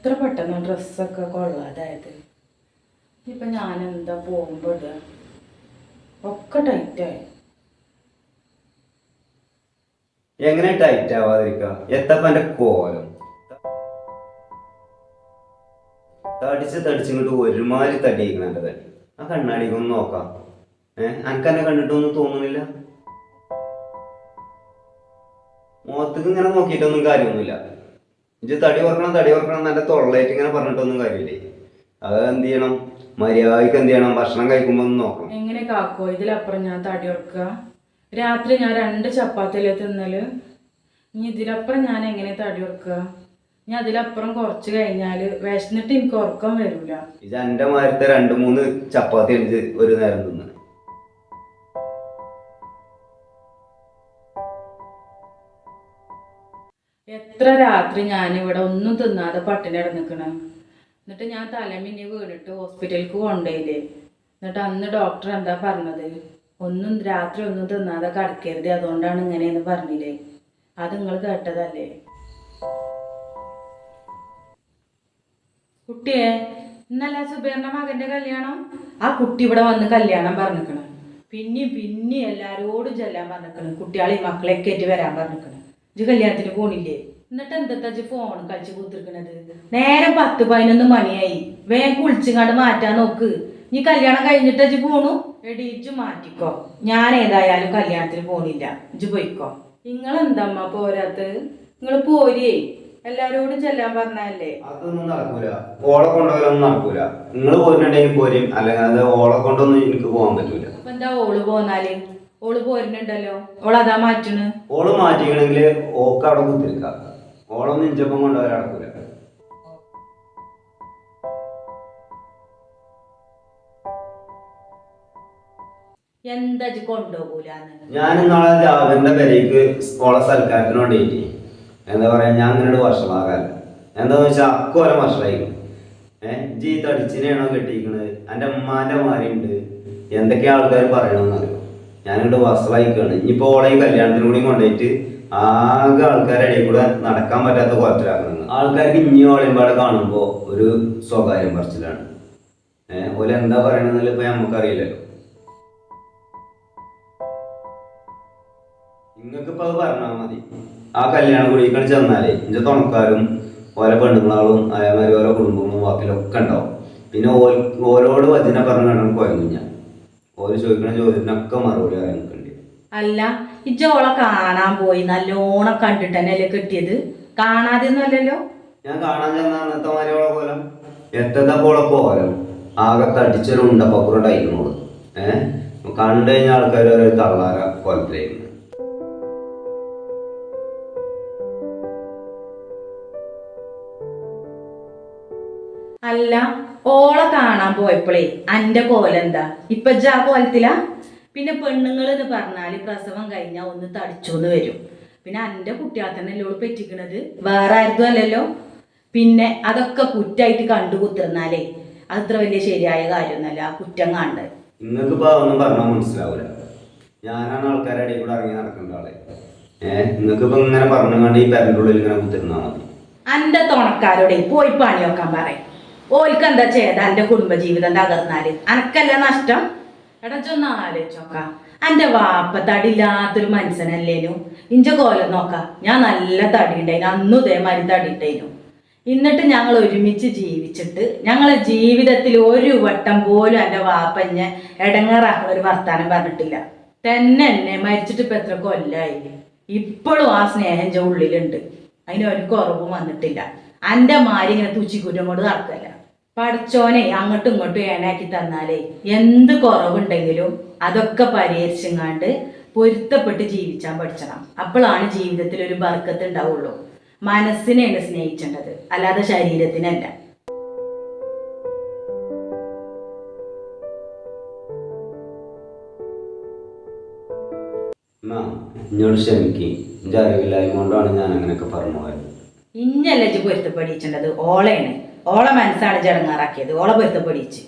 എത്ര പെട്ടെന്ന് ഡ്രസ്സൊക്കെ കൊള്ളാതായത് ഇപ്പം ഞാൻ എന്താ പോകുമ്പോൾ ഇടുക ഒക്കെ ടൈറ്റായി എങ്ങനെ ടൈറ്റ് ആവാതിരിക്കാം? എത്തപ്പ എന്റെ കോലം. തടിച്ച് തടിച്ചിങ്ങോട്ട് ഒരുമാതിരി തടിയിരിക്കണം തടി. ആ കണ്ണാടിക്ക് ഒന്ന് നോക്കാം. ഏഹ് അനക്ക് എന്നെ കണ്ടിട്ടൊന്നും തോന്നുന്നില്ല മുഖത്തേക്ക് ഇങ്ങനെ നോക്കിയിട്ടൊന്നും കാര്യമൊന്നുമില്ല. ഇജ്ജ് തടി വറക്കണം തടി വറക്കണം നല്ല തൊള്ളായിട്ട് ഇങ്ങനെ പറഞ്ഞിട്ടൊന്നും കാര്യമില്ലേ. അത് എന്ത് ചെയ്യണം? മര്യാദയ്ക്ക് എന്ത് ചെയ്യണം? ഭക്ഷണം കഴിക്കുമ്പോൾ ഒന്ന് നോക്കണം. എങ്ങനെ കാക്കോ? ഇതിലപ്പുറം ഞാൻ തടി വറക്കുക രാത്രി ഞാൻ രണ്ട് ചപ്പാത്തിയിലെ തിന്നൽ? ഇനി ഇതിലപ്പുറം ഞാൻ എങ്ങനെ തടി വറക്കുക ഇനി അതിലപ്പുറം കുറച്ച് കഴിഞ്ഞാൽ വിശന്നിട്ട് എനിക്ക് ഉറക്കം വരില്ല ഇത് എന്റെ മാരത്തെ രണ്ട് മൂന്ന് ചപ്പാത്തി ഒരു നേരം തിന്നു എത്ര രാത്രി ഞാൻ ഇവിടെ ഒന്നും തിന്നാതെ പട്ടിണി കിടന്നിക്കണ്. എന്നിട്ട് ഞാൻ തലമിനി വീണിട്ട് ഹോസ്പിറ്റലിലേക്ക് കൊണ്ടുപോയില്ലേ എന്നിട്ട് അന്ന് ഡോക്ടർ എന്താ പറഞ്ഞത്? ഒന്നും രാത്രി ഒന്നും തിന്നാതെ കടക്കരുത് അതുകൊണ്ടാണ് ഇങ്ങനെയെന്ന് പറഞ്ഞില്ലേ. അത് നിങ്ങൾ കേട്ടതല്ലേ? കുട്ടിയെ ഇന്നല്ല സുബേറിന്റെ മകന്റെ കല്യാണം? ആ കുട്ടി ഇവിടെ വന്ന് കല്യാണം പറഞ്ഞിക്കണം. പിന്നെയും പിന്നെയും എല്ലാരോടും ചെല്ലാൻ പറഞ്ഞിക്കണം. കുട്ടികളെയും മക്കളെ ആയിട്ട് വരാൻ പറഞ്ഞിക്കണ്. ഇജ്ജ് കല്യാണത്തിന് പോണില്ലേ? എന്നിട്ട് എന്താ ഇജ്ജ് ഫോൺ കളിച്ച് കുത്തിരിക്കണത്? നേരം പത്ത് പതിനൊന്ന് മണിയായി. വേഗം കുളിച്ചിങ്ങാണ്ട് മാറ്റാൻ നോക്ക്. നീ കല്യാണം കഴിഞ്ഞിട്ട് ഇജ്ജ് പോണു? എടി ഇജ്ജ് മാറ്റിക്കോ. ഞാൻ ഏതായാലും കല്യാണത്തിന് പോണില്ല. ഇജ്ജ് പോയിക്കോ. നിങ്ങൾ എന്താമ്മ പോരാത്ത് നിങ്ങൾ പോരിയേ. എല്ലാരോടും ചെല്ലാൻ പറഞ്ഞല്ലേ അതൊന്നും നടക്കൂല. ഓളെ കൊണ്ടുപോകലൊന്നും നടക്കൂല. നിങ്ങൾ പോരുന്നുണ്ടെങ്കിൽ പോരും. അല്ലെങ്കിൽ അത് ഓളെ കൊണ്ടൊന്നും എനിക്ക് പോകാൻ പറ്റൂല. അപ്പൊ എന്താ ഓൾ പോന്നാൽ? ഓൾ പോരുന്നുണ്ടല്ലോ. അതാ മാറ്റണ്? ഓൾ മാറ്റിക്കണമെങ്കിൽ ഓക്ക് അവിടെ കുത്തിരിക്കാം ഓളൊന്നും ഇഞ്ചപ്പം കൊണ്ടുപോകാൻ നടക്കൂല എന്താ കൊണ്ടുപോകൂലെന്ന്? ഞാൻ നാളെ രാവിലെ പെരേക്ക് ഓളെ സൽക്കാരത്തിന് വേണ്ടിയിട്ട് എന്താ പറയാ ഞാൻ നിന്നോട് വർഷമാകാൻ. എന്താന്ന് വെച്ചാൽ അക്കോലം വർഷമായിരിക്കും ഏഹ് ജീ തടിച്ചിനെയാണോ കെട്ടിയിരിക്കുന്നത് എന്റെ ഉമ്മാന്റെ മാരിയുണ്ട് എന്തൊക്കെ ആൾക്കാർ പറയണമെന്ന് അറിയോ ഞാനിവിടെ വസളായിക്കാണ് ഇനിയിപ്പോൾ ഓളെ ഈ കല്യാണത്തിന് കൂടി കൊണ്ടുപോയിട്ട് ആകെ ആൾക്കാരുടെ ഇടയിൽ കൂടെ നടക്കാൻ പറ്റാത്ത കുളത്തിലാക്കണം ആൾക്കാർക്ക് ഇനി ഓളയും പാടെ കാണുമ്പോൾ ഒരു സ്വകാര്യം പറച്ചിലാണ്. ഓല എന്താ പറയണെന്നല്ല ഇപ്പൊ നമുക്കറിയില്ലല്ലോ നിങ്ങൾക്കിപ്പോ അത് പറഞ്ഞാൽ മതി. ആ കല്യാണ കുടിക്കാൻ ചെന്നാലേ എന്റെ തുണക്കാരും ഓരോ പെണ്ണുങ്ങളാളും അതേമാതിരി ഓരോ കുടുംബങ്ങളും വാക്കിലൊക്കെ ഉണ്ടാവും. പിന്നെ ഓരോട് വചന പറഞ്ഞു കുഴങ്ങും ഞാൻ. ഓര് ചോദിക്കണ ചോദ്യത്തിനൊക്കെ മറുപടി നിൽക്കണ്ടേ? അല്ല ഈ ഓളെ കാണാൻ പോയി നല്ലോണം കണ്ടിട്ട് തന്നെയല്ലേ കിട്ടിയത്? കാണാതെ ഒന്നുമല്ലല്ലോ ഞാൻ കാണാൻ ചെന്ന അന്നത്തെ മാരിയോളെ പോലം. എത്തത്തെ പോലെ പോലും. ആകെ തടിച്ചൊരു ഉണ്ടപ്പക്കുറണ്ടായിരുന്നോളൂ ഏഹ് കണ്ടു കഴിഞ്ഞ ആൾക്കാർ ഒരു തള്ളാര കൊലത്തിലായിരുന്നു. അല്ല ഓളെ കാണാൻ പോയപ്പോഴേ അന്റെ കോലെന്താ ഇപ്പൊ ജാ കോലത്തിലാ? പിന്നെ പെണ്ണുങ്ങൾ എന്ന് പറഞ്ഞാൽ പ്രസവം കഴിഞ്ഞാൽ ഒന്ന് തടിച്ചോന്ന് വരും. പിന്നെ അന്റെ കുട്ടികളെ തന്നെ ഓൾ പറ്റിക്കണത്? വേറെ ആർക്കും അല്ലല്ലോ? പിന്നെ അതൊക്കെ കുറ്റായിട്ട് കണ്ടു കുത്തിർന്നാലേ അത്ര വലിയ ശരിയായ കാര്യമൊന്നുമല്ല ആ കുറ്റം കണ്ട് നിങ്ങൾക്ക് ഒന്നും പറഞ്ഞാൽ മനസ്സിലാവൂല. ഞാനാണ് ആൾക്കാരുടെ ഇടയിൽ കൂടെ ഇറങ്ങി നടക്കേണ്ട ആളെ. ഏഹ് നിങ്ങൾക്കിപ്പോ ഇങ്ങനെ പറഞ്ഞു കണ്ട് ഈ പെരന്റെ ഉള്ളിൽ ഇങ്ങനെ കുത്തിരുന്നാ മതി. അന്റെ തുണക്കാരോടെ പോയി പണി വെക്കാൻ പറയും. ഓൽക്ക് എന്താ ചെയ്ത? എന്റെ കുടുംബജീവിതം തകർന്നാൽ. അനക്കല്ല നഷ്ടം? എടാ ചൊന്ന് ആലോചിച്ചോക്ക വാപ്പ തടിയില്ലാത്തൊരു മനുഷ്യനല്ലേനു ഇഞ്ച കോലം നോക്ക. ഞാൻ നല്ല തടി ഉണ്ടായിന് അന്നും ഇതേമാതിരി തടി ഉണ്ടായിരുന്നു എന്നിട്ട് ഞങ്ങൾ ഒരുമിച്ച് ജീവിച്ചിട്ട് ഞങ്ങളെ ജീവിതത്തിൽ ഒരു വട്ടം പോലും എന്റെ വാപ്പഞ്ഞ എടങ്ങറാക്ക ഒരു വർത്താനം പറഞ്ഞിട്ടില്ല. തന്നെ എന്നെ മരിച്ചിട്ട് ഇപ്പം എത്ര കൊല്ലായില്ലേ? ഇപ്പോഴും ആ സ്നേഹം ഉള്ളിലുണ്ട്. അതിന് ഒരു കുറവും വന്നിട്ടില്ല. എന്റെ മാരി ഇങ്ങനെ തുച്ചിക്കുറ്റം കൊണ്ട് നടക്കല്ല. പഠിച്ചോനെ അങ്ങോട്ടും ഇങ്ങോട്ടും ഏണാക്കി തന്നാലേ എന്ത് കുറവുണ്ടെങ്കിലും അതൊക്കെ പരിഹരിച്ചെങ്ങാണ്ട് പൊരുത്തപ്പെട്ട് ജീവിച്ചാൻ പഠിച്ചണം. അപ്പോഴാണ് ജീവിതത്തിൽ ഒരു ബർക്കത്ത് ഉണ്ടാവുള്ളൂ. മനസ്സിനെയാണ് സ്നേഹിക്കേണ്ടത് അല്ലാതെ ശരീരത്തിനല്ല. എന്നാ എന്നോട് ക്ഷമിക്കും. എന്റെ അറിവില്ലായ്മ കൊണ്ടാണ് ഞാൻ അങ്ങനെയൊക്കെ പറഞ്ഞു പോയത് ഇന്നല്ല പൊരുത്തപ്പെടിച്ചേണ്ടത്? ഓളയാണ് ഓളെ മനസ്സാണ് ചടങ്ങാറാക്കിയത് ഓളെ പൊരുത്തപ്പെടിച്ച്